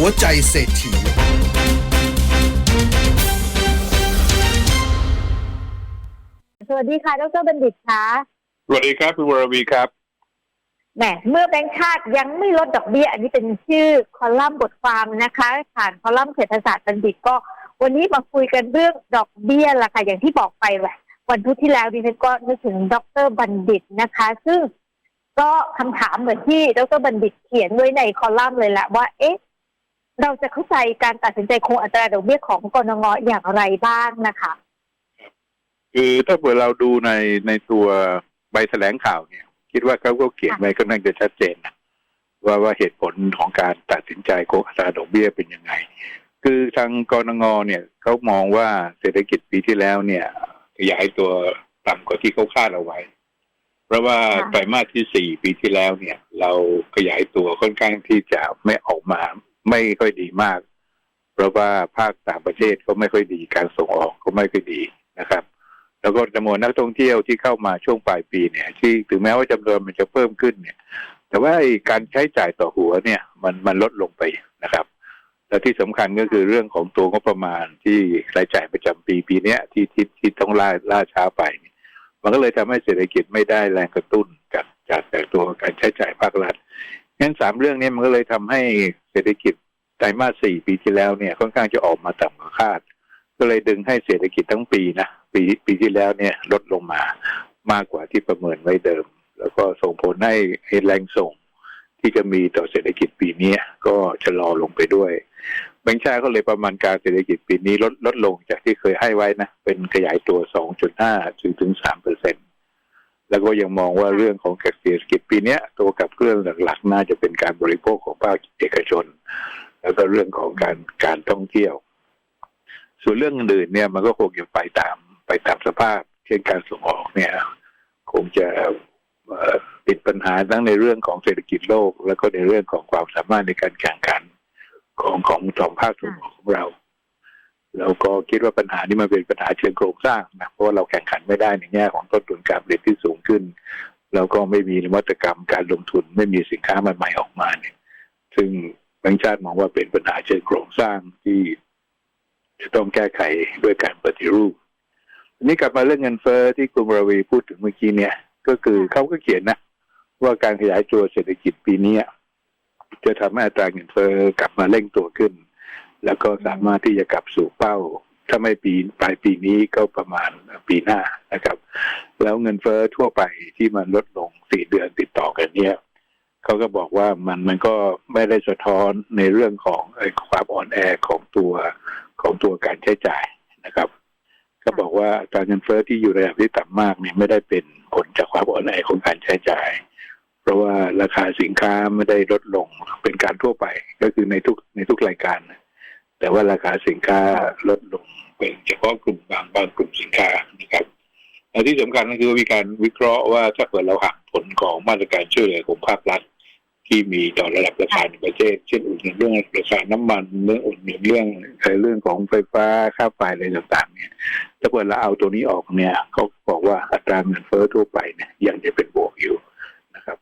หัวใจเศรษฐี สวัสดีค่ะ ดรบัณฑิตคะสวัสดีครับคุณวรวีครับ แหม เมื่อแบงค์ชาติยังไม่ลดดอกเบี้ย อันนี้เป็นชื่อคอลัมน์บทความนะคะ ผ่านคอลัมน์เศรษฐศาสตร์บัณฑิตก็ วันนี้มาคุยกันเรื่องดอกเบี้ยละค่ะ อย่างที่บอกไปแหละวันพุธที่แล้วดิฉันก็นึกถึงดรบัณฑิตนะคะ ซึ่งก็คำถามเหมือนที่ดรบัณฑิตเขียนไว้ในคอลัมน์เลยแหละว่า เอ๊ะ เราจะเข้าใจการตัดสินใจคงอัตราดอกเบี้ยของกรงงอย่างไรบ้างนะคะคือถ้าเผื่อเราดูในในตัวใบแถลงข่าวเนี่ย คิดว่าเขาก็เขียนไว้ก็น่าจะชัดเจนนะว่าว่าเหตุผลของการตัดสินใจโกงอัตราดอกเบี้ยเป็นยังไง คือทางกรงงเนี่ยเขามองว่าเศรษฐกิจปีที่แล้วเนี่ยขยายตัวต่ำกว่าที่เขาคาดเอาไว้ เพราะว่าค่ะไตรมาสที่สี่ปีที่แล้วเนี่ย เราขยายตัวค่อนข้างที่จะไม่ออกมา ไม่ค่อยดีมาก เพราะว่าภาคต่างประเทศก็ไม่ค่อยดีการส่งออกก็ไม่ค่อยดีนะครับ แล้วก็จำนวนนักท่องเที่ยวที่เข้ามาช่วงปลายปีเนี่ย ที่ถึงแม้ว่าจำนวนมันจะเพิ่มขึ้นเนี่ย แต่ว่าการใช้จ่ายต่อหัวเนี่ย มันมันลดลงไปนะครับ และที่สำคัญก็คือเรื่องของตัวงบประมาณที่รายจ่ายประจำปีปีเนี้ยที่ที่ที่ต้องล่าล่าช้าไปเนี่ยมันก็เลยทำให้เศรษฐกิจไม่ได้แรงกระตุ้นจากจากจากตัวการใช้จ่ายภาครัฐ งั้นสามเรื่องนี้มันก็เลยทำให้เศรษฐกิจไตรมาสสี่ปีที่แล้วเนี่ยค่อนข้างจะออกมาต่ำกว่าคาด ก็เลยดึงให้เศรษฐกิจทั้งปีนะปีปีที่แล้วเนี่ยลดลงมามากกว่าที่ประเมินไว้เดิม แล้วก็ส่งผลให้ใหแรงส่งที่จะมีต่อเศรษฐกิจปีนี้ก็ชะลอลงไปด้วยแบงค์ชาติก็เลยประมาณการเศรษฐกิจปีนี้ลดลดลงจากที่เคยให้ไว้นะเป็นขยายตัว 2.5ถึงถึง3เปอร์เซ็นต์ แล้วก็ยังมองว่าเรื่องของเศรษฐกิจปีเนี้ยตัวกับเครื่องหลักๆ น่าจะเป็นการบริโภคของภาคเอกชน แล้วก็เรื่องของการการท่องเที่ยว ส่วนเรื่องอื่นๆเนี่ยมันก็คงจะไปตามไปตามสภาพ เช่นการส่งออกเนี่ย คงจะเอ่อติดปัญหาทั้งในเรื่องของเศรษฐกิจโลก แล้วก็ในเรื่องของความสามารถในการแข่งขันของของสองภาคส่งออกของเรา แล้วก็คิดว่าปัญหานี้มันเป็นปัญหาเชิงโครงสร้างนะเพราะว่าเราแข่งขันไม่ได้ในแง่ของต้นทุนการผลิตที่สูงขึ้น แล้วก็ไม่มีนวัตกรรมการลงทุนไม่มีสินค้าใหม่ๆออกมาเนี่ย ซึ่งแบงก์ชาติมองว่าเป็นปัญหาเชิงโครงสร้างที่จะต้องแก้ไขด้วยการปฏิรูปนี้กลับมาเรื่องเงินเฟ้อที่คุณบรวีพูดถึงเมื่อกี้เนี่ย ก็คือเขาก็เขียนนะ ว่าการขยายตัวเศรษฐกิจปีนี้จะทำให้อัตราเงินเฟ้อกลับมาเร่งตัวขึ้น แล้วก็สามารถที่จะกลับสู่เป้า ถ้าไม่ปีปลายปีนี้ก็ประมาณปีหน้านะครับ แล้วเงินเฟ้อทั่วไปที่มันลดลงสี่เดือนติดต่อกันเนี่ยเขาก็บอกว่ามันมันก็ไม่ได้สะท้อนในเรื่องของอความอ่อนแอของตัวของตัวการใช้จ่ายนะครับก็บอกว่าอัตราเงินเฟ้อที่อยู่ระดับที่ต่ำมากเนี่ยไม่ได้เป็นผลจากความอ่อนแอของการใช้จ่าย เพราะว่าราคาสินค้าไม่ได้ลดลงเป็นการทั่วไปก็คือในทุกในทุกรายการนะ แต่ว่าราคาสินค้าลดลงเป็นเฉพาะกลุ่มบางบางกลุ่มสินค้านะครับและที่สำคัญก็คือว่ามีการวิเคราะห์ว่าถ้าเกิดเราหักผลของมาตรการช่วยเหลือของภาครัฐ ที่มีต่อระดับราคาในประเทศ เช่นอุดหนุนเรื่องราคาน้ำมันเรื่องอุดหนุนเรื่องเอ่อเรื่องของไฟฟ้าค่าไฟอะไรต่างๆ เนี่ยถ้าเกิดเราเอาตัวนี้ออกเนี่ยเขาบอกว่าอัตราเงินเฟ้อทั่วไปเนี่ยยังจะเป็นบวกอยู่นะครับ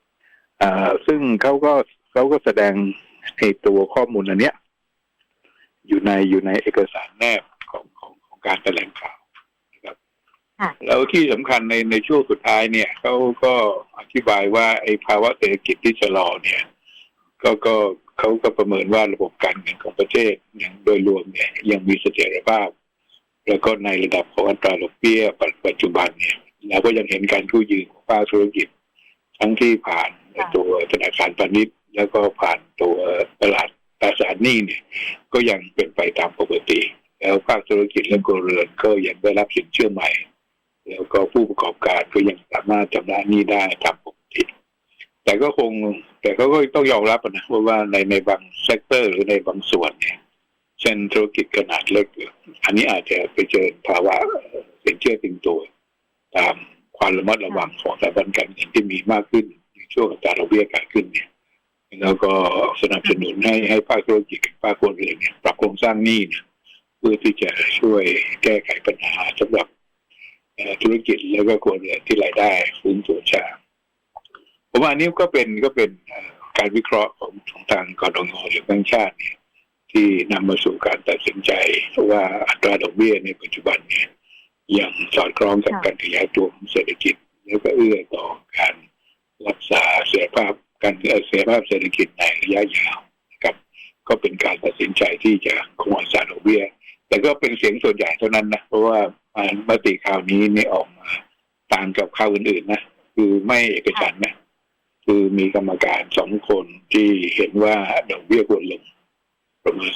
อ่อซึ่งเขาก็เขาก็แสดงในตัวข้อมูลอันเนี้ย อยู่ในอยู่ในเอกสารแนบของของของการแถลงข่าวนะครับค่ะแล้วที่สำคัญในในช่วงสุดท้ายเนี่ยเขาก็อธิบายว่าไอ้ภาวะเศรษฐกิจที่ชะลอเนี่ยก็ก็เขาก็ประเมินว่าระบบการเงินของประเทศอย่างโดยรวมเนี่ยยังมีเสถียรภาพ แล้วก็ในระดับของอัตราดอกเบี้ยปัจปัจจุบันเนี่ยเราก็ยังเห็นการกู้ยืมของภาคธุรกิจ ทั้งที่ผ่านตัวธนาคารพาณิชย์ แล้วก็ผ่านตัวตลาด ตราสารหนี้เนี่ยก็ยังเป็นไปตามปกติ แล้วภาคธุรกิจและครัวเรือนก็ยังได้รับสินเชื่อใหม่ แล้วก็ผู้ประกอบการก็ยังสามารถชำระหนี้ได้ตามปกติ แต่ก็คงแต่เขาก็ต้องยอมรับนะว่าว่าในในบางเซกเตอร์หรือในบางส่วนเนี่ยเช่นธุรกิจขนาดเล็ก อันนี้อาจจะไปเจอภาวะสินเชื่อตึงตัวตามความระมัดระวังของสถาบันการเงินที่มีมากขึ้นในช่วงอัตราดอกเบี้ยการขึ้นเนี่ย แล้วก็สนับสนุนให้ให้ภาคธุรกิจภาคครัวเรือนเนี่ยปรับโครงสร้างหนี้เนี่ยเพื่อที่จะช่วยแก้ไขปัญหาสำหรับธุรกิจแล้วก็ครัวเรือนที่รายได้ฟื้นตัวช้าผมว่าอันนี้ก็เป็นก็เป็นการวิเคราะห์ของของทางกรงหรือแบงก์ชาติเนี่ยที่นำมาสู่การตัดสินใจว่าอัตราดอกเบี้ยในปัจจุบันเนี่ยยังสอดคล้องกับการขยายตัวของเศรษฐกิจ แล้วก็เอื้อต่อการรักษาเสถียรภาพ การเอ่อเสถียภาพเศรษฐกิจในระยะยาวนะครับ ก็เป็นการตัดสินใจที่จะคงอัตราดอกเบี้ย แต่ก็เป็นเสียงส่วนใหญ่เท่านั้นนะ เพราะว่าอ่ามติข่าวนี้เนี่ออกมาต่างกับข่าวอื่นๆนะ คือไม่เอกฉันนะ คือมีกรรมการสองคนที่เห็นว่าดอกเบี้ยควรลงประมาณ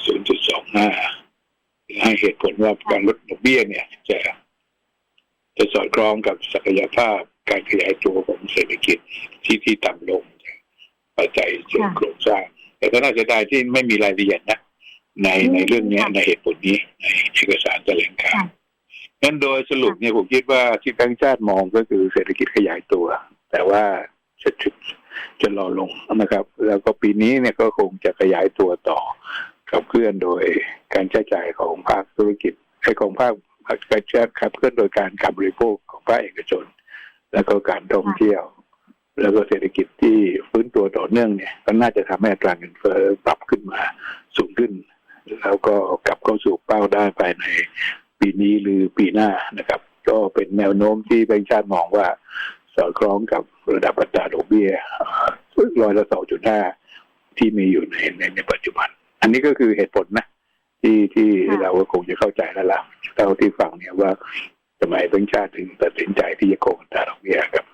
0.25 ให้เหตุผลว่าการลดดอกเบี้ยเนี่ยจะจะสอดคล้องกับศักยภาพการขยายตัวของเศรษฐกิจที่ที่ต่ำลง จากปัจจัยเชิงโครงสร้าง แต่ก็น่าจะได้ที่ไม่มีรายละเอียดนะในในเรื่องเนี้ยในเหตุผลนี้ในเอกสารแถลงข่าวค่ะนั้นโดยสรุปเนี่ยผมคิดว่าที่แบงก์ชาติมองก็คือเศรษฐกิจขยายตัว แต่ว่าจะจะจะรอลงนะครับ แล้วก็ปีนี้เนี่ยก็คงจะขยายตัวต่อขับเคลื่อนโดยการใช้จ่ายของภาคธุรกิจให้ของภาคการใช้ขับเคลื่อนโดยการการบริโภคของภาคเอกชน แล้วก็การท่องเที่ยว แล้วก็เศรษฐกิจที่ฟื้นตัวต่อเนื่องเนี่ยก็น่าจะทำให้อัตราเงินเฟ้อปรับขึ้นมาสูงขึ้น แล้วก็กลับเข้าสู่เป้าได้ภายในปีนี้หรือปีหน้านะครับ ก็เป็นแนวโน้มที่แบงก์ชาติมองว่าสอดคล้องกับระดับอัตราดอกเบี้ยร้อยละสองจุดห้าที่มีอยู่ในในในปัจจุบัน อันนี้ก็คือเหตุผลนะ ที่ที่เราก็คงจะเข้าใจแล้วล่ะเท่าที่ฟังเนี่ยว่าทำไมแบงก์ชาติถึงตัดสินใจที่จะโกงอัตราดอกเบี้ยครับ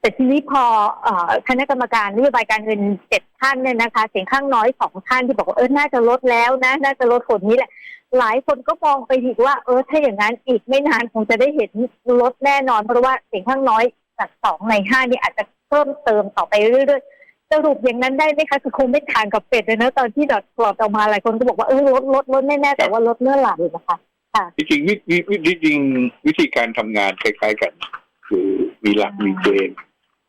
แต่ทีนี้พอคณะกรรมการนโยบายการเงินเจ็ดท่านเนี่ยนะคะ เสียงข้างน้อยสองท่านที่บอกว่าเออน่าจะลดแล้วนะ น่าจะลดผลนี้แหละ หลายคนก็มองไปอีกว่าเออถ้าอย่างนั้นอีกไม่นานคงจะได้เห็นลดแน่นอน เพราะว่าเสียงข้างน้อยจากสองในห้านี่อาจจะเพิ่มเติมต่อไปเรื่อยๆสรุปอย่างนั้นได้ไหมคะคือคงไม่ต่างกับเป็ดเลยนะตอนที่ดอทปลอดออกมาหลายคนก็บอกว่าเออลดลดลดแน่ๆแต่ว่าลดเมื่อไหร่นะคะจริงๆวิวิวิจริงวิธีการทำงานคล้ายๆกัน คือ มีหลักมีเกณฑ์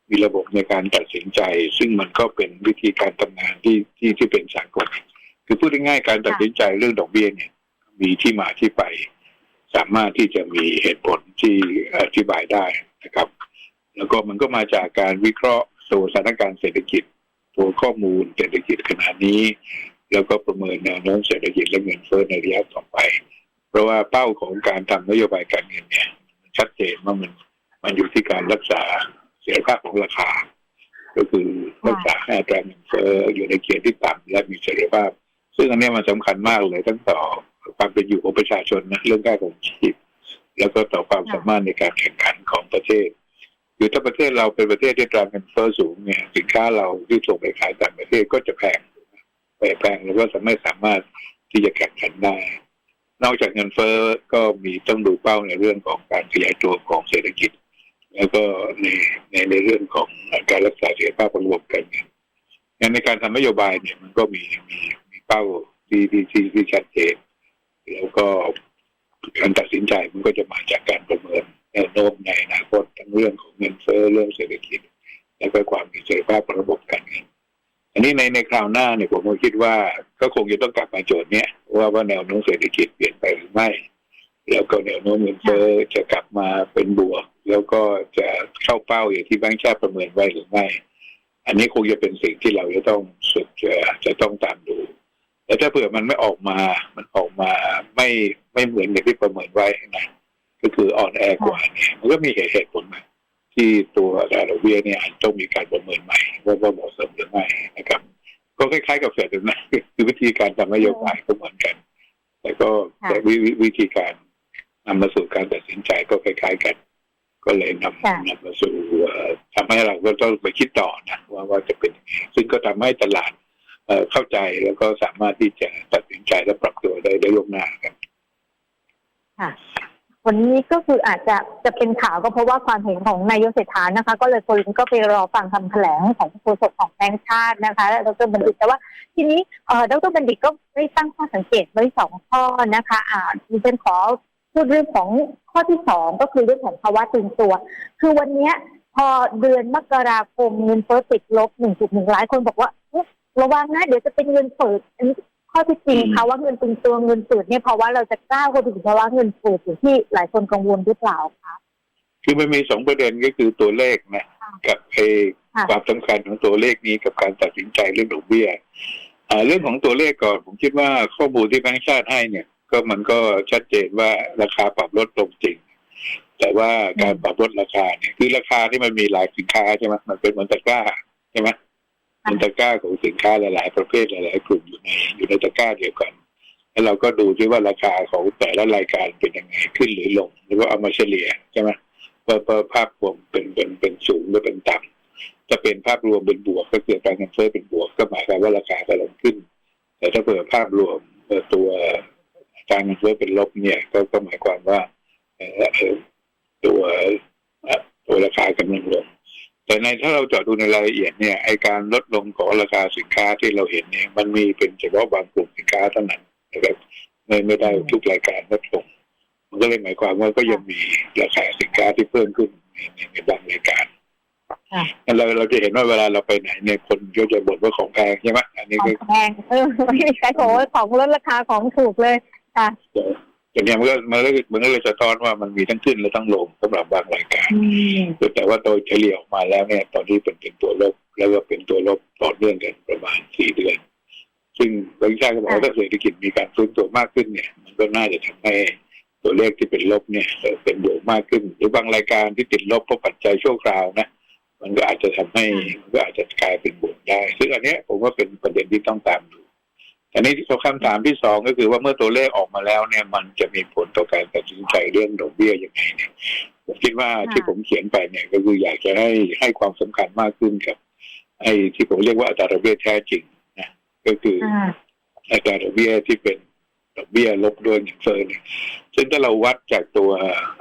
มีระบบในการตัดสินใจ ซึ่งมันก็เป็นวิธีการทำงานที่ที่ที่เป็นสากลคือพูดง่ายๆการตัดสินใจเรื่องดอกเบี้ยเนี่ย มีที่มาที่ไป สามารถที่จะมีเหตุผลที่อธิบายได้นะครับ แล้วก็มันก็มาจากการวิเคราะห์ตัวสถานการณ์เศรษฐกิจ ตัวข้อมูลเศรษฐกิจขณะนี้ แล้วก็ประเมินแนวโน้มเศรษฐกิจและเงินเฟ้อในระยะต่อไป เพราะว่าเป้าของการทำนโยบายการเงินเนี่ยมันชัดเจนว่ามัน มันอยู่ที่การรักษาเสถียรภาพของราคา ก็คือรักษาให้อัตราเงินเฟ้ออยู่ในเกณฑ์ที่ต่ำและมีเสถียรภาพ ซึ่งอันเนี้ยมันสำคัญมากเลยทั้งต่อความเป็นอยู่ของประชาชนนะเรื่องการของชีพแล้วก็ต่อความค่ะสามารถในการแข่งขันของประเทศคือถ้าประเทศเราเป็นประเทศที่อัตราเงินเฟ้อสูงเนี่ยสินค้าเราที่ส่งไปขายต่างประเทศก็จะแพงไปแพงแล้วก็จะไม่สามารถที่จะแข่งขันได้ นอกจากเงินเฟ้อก็มีต้องดูเป้าในเรื่องของการขยายตัวของเศรษฐกิจ แล้วก็ในในในเรื่องของการรักษาเสถียรภาพของระบบการเงินงั้นในการทำนโยบายเนี่ยมันก็มีมีมีเป้าที่ที่ที่ที่ชัดเจนแล้วก็การตัดสินใจมันก็จะมาจากการประเมินแนวโน้มในอนาคตทั้งเรื่องของเงินเฟ้อเรื่องเศรษฐกิจ แล้วก็ความมีเสถียรภาพของระบบการเงินอันนี้ในในคราวหน้าเนี่ยผมก็คิดว่าก็คงจะต้องกลับมาโจทย์เนี้ยว่าว่าแนวโน้มเศรษฐกิจเปลี่ยนไปหรือไม่ แล้วก็แนวโน้มเงินเฟ้อจะกลับมาเป็นบวก แล้วก็จะเข้าเป้าอย่างที่แบงก์ชาติประเมินไว้หรือไม่ อันนี้คงจะเป็นสิ่งที่เราจะต้องสุดจะจะต้องตามดูแล้วถ้าเผื่อมันไม่ออกมา มันออกมาไม่ไม่เหมือนอย่างที่ประเมินไว้นะก็คืออ่อนแอกว่าเนี่ยมันก็มีเหตุเหตุผลนะที่ตัวอัตราดอกเบี้ยเนี่ยอาจต้องมีการประเมินใหม่ว่าว่าเหมาะสมหรือไม่นะครับ ก็คล้ายๆกับเฟดนะคือวิธีการทำนโยบายก็เหมือนกัน แต่ก็ค่ะแต่วิวิวิธีการ นำมาสู่การตัดสินใจก็คล้ายๆกัน ก็เลยนำค่ะนำมาสู่เอ่อทำให้เราก็ต้องไปคิดต่อนะว่าว่าจะเป็นยังไงซึ่งก็ทำให้ตลาดเอ่อเข้าใจแล้วก็สามารถที่จะตัดสินใจและปรับตัวได้ได้ล่วงหน้าครับค่ะวันนี้ก็คืออาจจะจะเป็นข่าวก็เพราะว่าความเห็นของนายกเศรษฐานะคะ ก็เลยคนก็ไปรอฟังคำแถลงของโฆษกของแบงค์ชาตินะคะดรบัณฑิตแต่ว่าทีนี้เอ่อดรบัณฑิตก็ได้ตั้งข้อสังเกตไว้สองข้อนะคะ อ่าดิฉันขอ พูดเรื่องของข้อที่สองก็คือเรื่องของภาวะตึงตัว คือวันเนี้ยพอเดือนมกราคมเงินเฟ้อติดลบ 1.1 หลายคนบอกว่าเอ๊ะระวังนะ เดี๋ยวจะเป็นเงินเฟ้ออันนี้ข้อที่จริงอืมภาวะเงินตึงตัวเงินฝืดเนี่ยภาวะเราจะก้าวเข้าไปถึงภาวะเงินฝืดอย่างที่หลายคนกังวลหรือเปล่าคะคือมันมีสองประเด็นก็คือตัวเลขนะค่ะกับเอค่ะความสำคัญของตัวเลขนี้กับการตัดสินใจเรื่องดอกเบี้ยอ่าเรื่องของตัวเลขก่อนผมคิดว่าข้อมูลที่แบงก์ชาติให้เนี่ย ก็มันก็ชัดเจนว่าราคาปรับลดลงจริง แต่ว่าการปรับลดราคาเนี่ยคือราคาที่มันมีหลายสินค้าใช่ไหมมันเป็นเหมือนตะกร้าใช่ไหมเป็นตะกร้าของสินค้าหลายๆ ประเภทหลายๆกลุ่มอยู่ในอยู่ในตะกร้าเดียวกัน แล้วเราก็ดูที่ว่าราคาของแต่ละรายการเป็นยังไงขึ้นหรือลงหรือว่าเอามาเฉลี่ยใช่ไหมว่าว่าภาพรวมเป็นเป็นเป็นสูงหรือเป็นต่ำจะเป็นภาพรวมเป็นบวกก็คือการเงินเฟ้อเป็นบวกก็หมายความว่าราคากำลังขึ้น แต่ถ้าเผื่อภาพรวมเอ่อตัว การเงินเฟ้อเป็นลบเนี่ยก็ก็หมายความว่าเอ่อเอ่อตัวเอ่อตัวราคากำลังลง แต่ในถ้าเราเจาะดูในรายละเอียดเนี่ยไอการลดลงของราคาสินค้าที่เราเห็นเนี่ย มันมีเป็นเฉพาะบางกลุ่มสินค้าเท่านั้นนะครับไม่ไม่ได้ทุกรายการลดลงมันก็เลยหมายความว่าก็ยังมีราคาสินค้าที่เพิ่มขึ้นในในในบางรายการค่ะเราเราจะเห็นว่าเวลาเราไปไหนเนี่ยคนก็จะบ่นว่าของแพงใช่ไหมอันนี้ขอก็งแพงเออไม่มีใครบอกว่าของลดราคาของถูกเลย ค่ะแต่เนี่ยมันก็มันก็มันก็เลยสะท้อนว่ามันมีทั้งขึ้นและทั้งลงสำหรับบางรายการอืมแต่ว่าโดยเฉลี่ยออกมาแล้วเนี่ย ตอนนี้เป็นเป็นตัวลบแล้วก็เป็นตัวลบต่อเนื่องกันประมาณสี่เดือน ซึ่งบางชาติก็บอกว่าถ้าเศรษฐกิจมีการฟื้นตัวมากขึ้นเนี่ย มันก็น่าจะทำให้ตัวเลขที่เป็นลบเนี่ยเอ่อเป็นบวกมากขึ้น หรือบางรายการที่ติดลบเพราะปัจจัยชั่วคราวนะมันก็อาจจะทำให้มันก็อาจจะกลายเป็นบวกได้ ซึ่งอันเนี้ยผมว่าเป็นประเด็นที่ต้องตามดู อันนี้คำถามที่สองก็คือว่าเมื่อตัวเลขออกมาแล้วเนี่ย มันจะมีผลต่อการตัดสินใจเรื่องดอกเบี้ยยังไงเนี่ยผมคิดว่าที่ผมเขียนไปเนี่ย ก็คืออยากจะให้ให้ความสำคัญมากขึ้นกับ ไอ้ที่ผมเรียกว่าอัตราดอกเบี้ยแท้จริงนะก็คืออ่าอัตราดอกเบี้ยที่เป็นดอกเบี้ยลบด้วยเงินเฟ้อเนี่ยซึ่งถ้าเราวัดจากตัว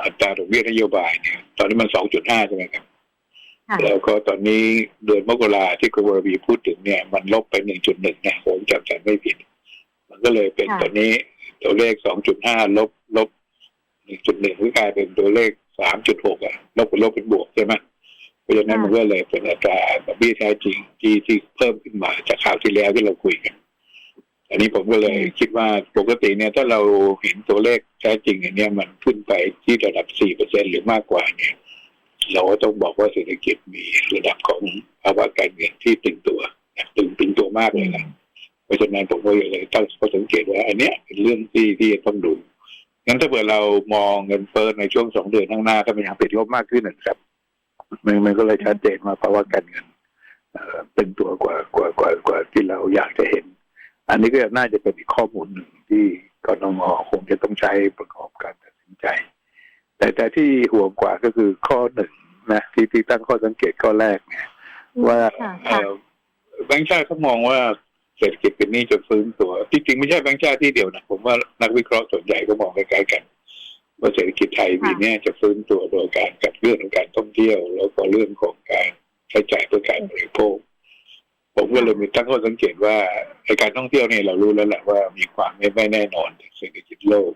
อัตราดอกเบี้ยนโยบายเนี่ย ตอนนี้มันสองจุดห้าใช่ไหมครับค่ะ แล้วก็ตอนนี้เดือนมกราที่คุณวรวีพูดถึงเนี่ย มันลบไปหนึ่งจุดหนึ่งนะผมจำจำไม่ผิด มันก็เลยเป็นตอนนี้ตัวเลขสองจุดห้าลบลบหนึ่งจุดหนึ่งก็กลายเป็นตัวเลขสามจุดหกอะลบเป็นลบเป็นบวกใช่ไหมเพราะฉะนั้นมันก็เลยเป็นอัตราดอกเบี้ยแท้จริงที่ที่เพิ่มขึ้นมาจากคราวที่แล้วที่เราคุยกัน อันนี้ผมก็เลยคิดว่าปกติเนี่ย ถ้าเราเห็นตัวเลขแท้จริงอันเนี้ยมันขึ้นไปที่ระดับสี่เปอร์เซ็นหรือมากกว่าเนี่ย เราก็ต้องบอกว่าเศรษฐกิจมีระดับของภาวะการเงินที่ตึงตัวนะตึงตึงตัวมากเลยนะเพราะฉะนั้นผมก็เลยตั้งข้อสังเกตว่า อันเนี้ยเป็นเรื่องที่ที่ต้องดูงั้นถ้าเกิดเรามองเงินเฟ้อในช่วงสองเดือนข้างหน้าถ้ามันยังติดลบมากขึ้นนะครับมันมันก็เลยชัดเจนว่าภาวะการเงินเอ่อเป็นตัวกว่ากว่ากว่ากว่าที่เราอยากจะเห็น อันนี้ก็น่าจะเป็นอีกข้อมูลหนึ่งที่กนงคงจะต้องใช้ประกอบการตัดสินใจ แต่แต่ที่ห่วงกว่าก็คือข้อหนึ่งนะที่ที่ตั้งข้อสังเกตข้อแรกเนี่ยว่าค่ะเอ่อแบงค์ชาติเขามองว่าเศรษฐกิจเป็นหนี้จนฟื้นตัวที่จริงไม่ใช่แบงค์ชาติที่เดียวนะผมว่านักวิเคราะห์ส่วนใหญ่ก็มองคล้ายๆกัน ว่าเศรษฐกิจไทยปีเนี้ยจะฟื้นตัวโดยการกับเรื่องของการท่องเที่ยว แล้วก็เรื่องของการใช้จ่ายเพื่อการบริโภคผมก็เลยมีตั้งข้อสังเกตว่าในการท่องเที่ยวเนี่ยเรารู้แล้วแหละว่ามีความไม่ไม่แน่นอนจากเศรษฐกิจโลก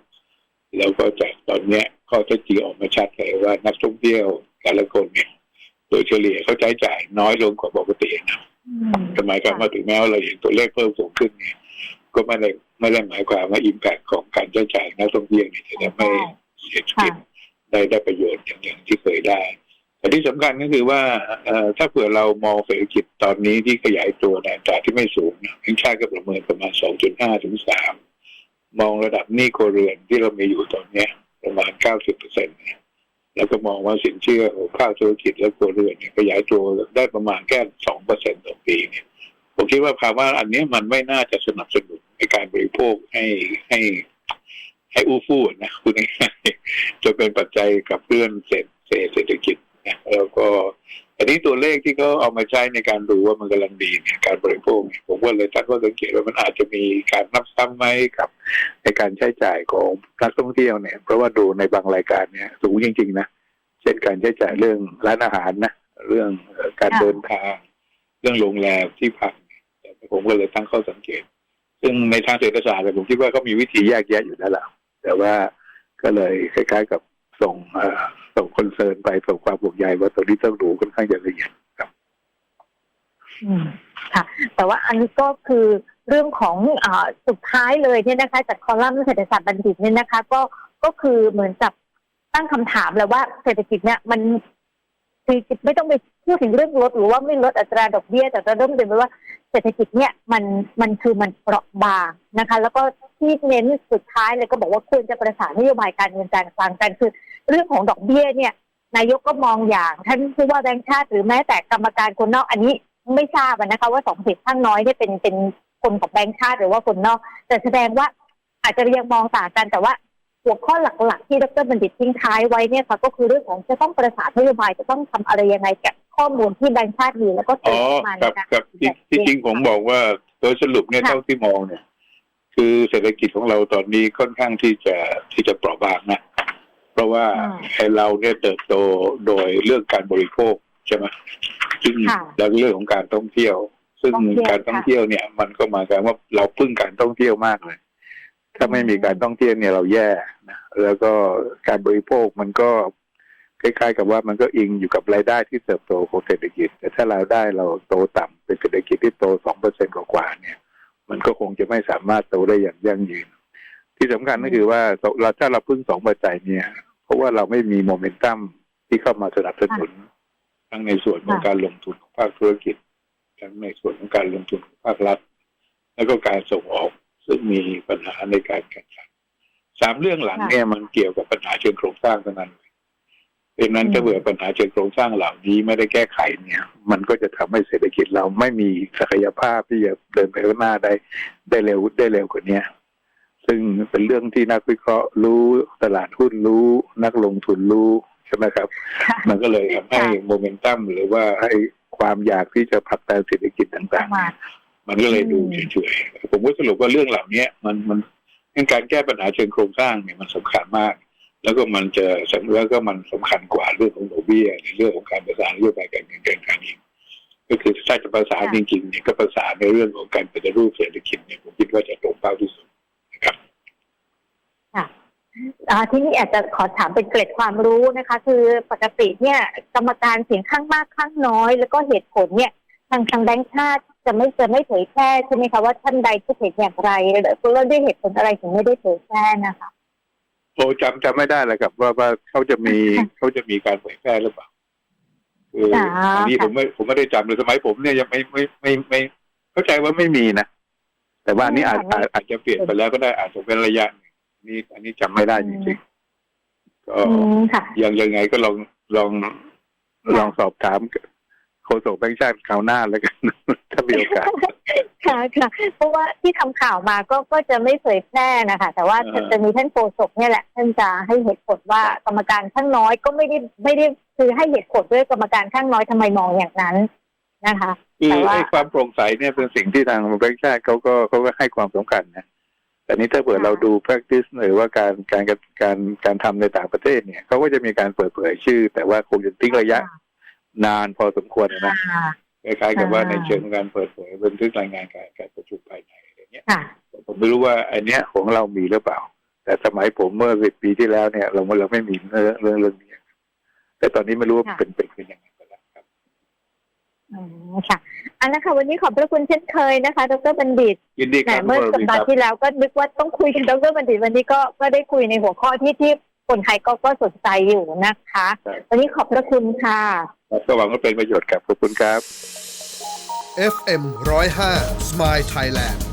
แล้วก็จากตอนเนี้ย ข้อเท็จจริงออกมาชัดเลยว่านักท่องเที่ยวแต่ละคนเนี่ย โดยเฉลี่ยเขาใช้จ่ายน้อยลงกว่าปกตินะอืมทำไมครับว่าถึงแม้ว่าเราเห็นตัวเลขเพิ่มสูงขึ้นเนี่ย ก็ไม่ได้ไม่ได้หมายความว่าอิมแพคของการใช้จ่ายนักท่องเที่ยวเนี่ยจะทำให้เศรษฐกิจได้ได้ประโยชน์อย่างอย่างที่เคยได้แต่ที่สำคัญก็คือว่าเอ่อถ้าเผื่อเรามองเศรษฐกิจตอนนี้ที่ขยายตัวในอัตราที่ไม่สูงนะแบงก์ชาติก็ประเมินประมาณ 2.5 ถึง 3 มองระดับหนี้ครัวเรือนที่เรามีอยู่ตอนเนี้ย ประมาณ 90เปอร์เซ็นต์เนี่ยแล้วก็มองว่าสินเชื่อของภาคธุรกิจและครัวเรือนเนี่ยขยายตัวได้ประมาณแค่2เปอร์เซ็นต์ต่อปีเนี่ยผมคิดว่าภาวะอันนี้มันไม่น่าจะสนับสนุนในการบริโภคให้ให้ให้อู้ฟู่นะคุณง่ายจะเป็นปัจจัยกับเพื่อนเศรษฐเศรษฐกิจนะแล้วก็ อันนี้ตัวเลขที่เขาเอามาใช้ในการดูว่ามันกำลังดีเนี่ยการบริโภคเนี่ยผมว่าเลยตั้งข้อสังเกตว่ามันอาจจะมีการนับซ้ำไหมกับ ในการใช้จ่ายของนักท่องเที่ยวเนี่ย เพราะว่าดูในบางรายการเนี่ย สูงจริง ๆ นะเช่นการใช้จ่ายเรื่องร้านอาหารนะเรื่องการเดินทาง เรื่องโรงแรมที่พักผมก็เลยตั้งข้อสังเกต ซึ่งในทางเศรษฐศาสตร์ผมคิดว่าก็มีวิธีแยกแยะอยู่แล้วแหละแต่ว่าก็เลยคล้ายๆกับส่งอ ส่งคอนเซิร์นไปส่งความห่วงใยว่าตัวนี้ต้องดูค่อนข้างจะละเอียดครับอืมค่ะ แต่ว่าอันนี้ก็คือเรื่องของอ่าสุดท้ายเลยเนี่ยนะคะจากคอลัมน์เศรษฐศาสตร์บัณฑิตเนี่ยนะคะ ก็ก็คือเหมือนกับตั้งคำถามแล้วว่าเศรษฐกิจเนี่ยมัน คือไม่ต้องไปพูดถึงเรื่องลดหรือว่าไม่ลดอัตราดอกเบี้ย แต่จะเริ่มเป็นว่าเศรษฐกิจเนี่ยมันมันคือมันเปราะบางนะคะ แล้วก็ที่เน้นสุดท้ายเลยก็บอกว่าควรจะประสานนโยบายการเงินการคลังกันคือ เรื่องของดอกเบี้ยเนี่ยนายกก็มองอย่างท่านผู้ว่าแบงค์ชาติหรือแม้แต่กรรมการคนนอกอันนี้ไม่ทราบนะคะว่าสองเสียงข้างน้อยเนี่ยเป็นเป็นคนของแบงค์ชาติหรือว่าคนนอก แต่แสดงว่าอาจจะยังมองต่างกันแต่ว่า หัวข้อหลัก ๆ ที่ดรบัณฑิตทิ้งท้ายไว้เนี่ยค่ะก็คือเรื่องของจะต้องประสานนโยบายจะต้องทำอะไรยังไงกับข้อมูลที่แบงค์ชาติมีแล้วก็เติอ๋อมเข้ามาคในรับการครับที่ที่จริงผมบอกว่าโดยสรุปเนี่ยค่ะเท่าที่มองเนี่ย คือเศรษฐกิจของเราตอนนี้ค่อนข้างที่จะที่จะเปราะบางนะ เพราะว่าอืมไอ้เราเนี่ยเติบโตโดยเรื่องการบริโภคใช่ไหมซึ่งค่ะแล้วเรื่องของการท่องเที่ยว ซึ่งท่องเที่ยวการท่องเที่ยวเนี่ย มันก็หมายความว่าเราพึ่งการท่องเที่ยวมากเลย ถ้าไม่มีการท่องเที่ยวเนี่ยเราแย่นะแล้วก็การบริโภคมันก็คล้ายๆ กับว่ามันก็อิงอยู่กับรายได้ที่เติบโตของเศรษฐกิจ แต่ถ้ารายได้เราโตต่ำเป็นเศรษฐกิจที่โตสองเปอร์เซ็นกว่าๆเนี่ย มันก็คงจะไม่สามารถโตได้อย่างยั่งยืน ที่สำคัญก็คือว่าเราถ้าเราพึ่งสองปัจจัยเนี่ย เพราะว่าเราไม่มีโมเมนตัมที่เข้ามาสนับสนุน ทั้งในส่วนของการลงทุนของภาคธุรกิจ ทั้งในส่วนของการลงทุนของภาครัฐ แล้วก็การส่งออก ซึ่งมีปัญหาในการแข่งขันสามเรื่องหลังเนี่ยมันเกี่ยวกับปัญหาเชิงโครงสร้างเท่านั้นเพราะฉะนั้นถ้าเผื่อปัญหาเชิงโครงสร้างเหล่านี้ไม่ได้แก้ไขเนี่ย มันก็จะทำให้เศรษฐกิจเราไม่มีศักยภาพที่จะเดินไปข้างหน้าได้ได้เร็วได้เร็วกว่าเนี้ยซึ่งเป็นเรื่องที่นักวิเคราะห์รู้ตลาดหุ้นรู้ นักลงทุนรู้ใช่ไหมครับค่ะมันก็เลยทำให้โมเมนตัมหรือว่าให้ความอยากที่จะผลักดันเศรษฐกิจต่างๆ มันก็เลยดูเฉยๆผมก็สรุปว่าเรื่องเหล่านี้มันมันเรื่องการแก้ปัญหาเชิงโครงสร้างเนี่ยมันสำคัญมาก แล้วก็มันจะแล้วก็มันสำคัญกว่าเรื่องของดอกเบี้ยในเรื่องของการประสานนโยบายการเงินการคลังก็คือถ้าจะประสานจริงๆเนี่ยก็ประสานในเรื่องของการปฏิรูปเศรษฐกิจเนี่ยผมคิดว่าจะตรงเป้าที่สุดนะครับค่ะทีนี้อาจจะขอถามเป็นเกร็ดความรู้นะคะ คือปกติเนี่ย กรรมการเสียงข้างมากข้างน้อย แล้วก็เหตุผลเนี่ยทางทางแบงค์ชาติ จะไม่จะไม่เผยแพร่ใช่ไหมคะว่าท่านใดคิดเห็นอย่างไรแล้วด้วยเหตุผลอะไรถึงไม่ได้เผยแพร่นะคะโอ้จำจำไม่ได้เลยครับ ว่าว่าเขาจะมีเขาจะมีการเผยแพร่หรือเปล่าคืออ่าอันนี้ค่ะผมไม่ผมไม่ได้จำเลยสมัยผมเนี่ยยังไม่ไม่ไม่ไม่เข้าใจว่าไม่มีนะแต่ว่าอันนี้อาจอาจอาจจะเปลี่ยนไปแล้วก็ได้อาจจะเป็นระยะหนึ่งนี่อันนี้จำไม่ได้จริงๆก็อืมค่ะยังยังไงก็ลองลองลองสอบถามโฆษกแบงค์ชาติคราวหน้าแล้วกัน ถ้ามีโอกาสค่ะค่ะ เพราะว่าที่ทำข่าวมาก็ก็จะไม่เผยแพร่นะคะ แต่ว่าเออจะมีท่านโฆษกเนี่ยแหละ ท่านจะให้เหตุผลว่ากรรมการข้างน้อยก็ไม่ได้ไม่ได้คือให้เหตุผลด้วยกรรมการข้างน้อยทำไมมองอย่างนั้นนะคะคือแต่ว่าไอ้ความโปร่งใสเนี่ยเป็นสิ่งที่ทางแบงค์ชาติเขาก็เขาก็ให้ความสำคัญนะแต่นี้ถ้าเผื่อค่ะเราดู practice หรือว่าการการการการการทำในต่างประเทศเนี่ยเขาก็จะมีการเปิดเผยชื่อ แต่ว่าคงจะทิ้งระยะนานพอสมควรนะอ่า คล้ายๆกับว่าอ่าในเชิงของการเปิดเผยบันทึกรายงานการการประชุมภายในอะไรเงี้ยค่ะผมไม่รู้ว่าอันเนี้ยของเรามีหรือเปล่า แต่สมัยผมเมื่อสิบปีที่แล้วเนี่ย เราเราไม่มีเรื่องเรื่องเรื่องนี้แต่ตอนนี้ไม่รู้ว่าค่ะเป็นเป็นเป็นยังไงไปแล้วครับอืมค่ะอันนะคะวันนี้ขอบพระคุณเช่นเคยนะคะ ดรบัณฑิตยินดีคแต่รับเมื่อคุณวรสัปวีคดารัห์บที่แล้วก็นึกว่าต้องคุยกับดรบัณฑิตวันนี้ก็ก็ได้คุยในหัวข้อที่ที่คนไทยก็ก็สนใจอยู่นะคะ วันนี้ขอบพระคุณค่ะ ก็หวังว่าเป็นประโยชน์ครับขอบคุณครับ FM 105 Smile Thailand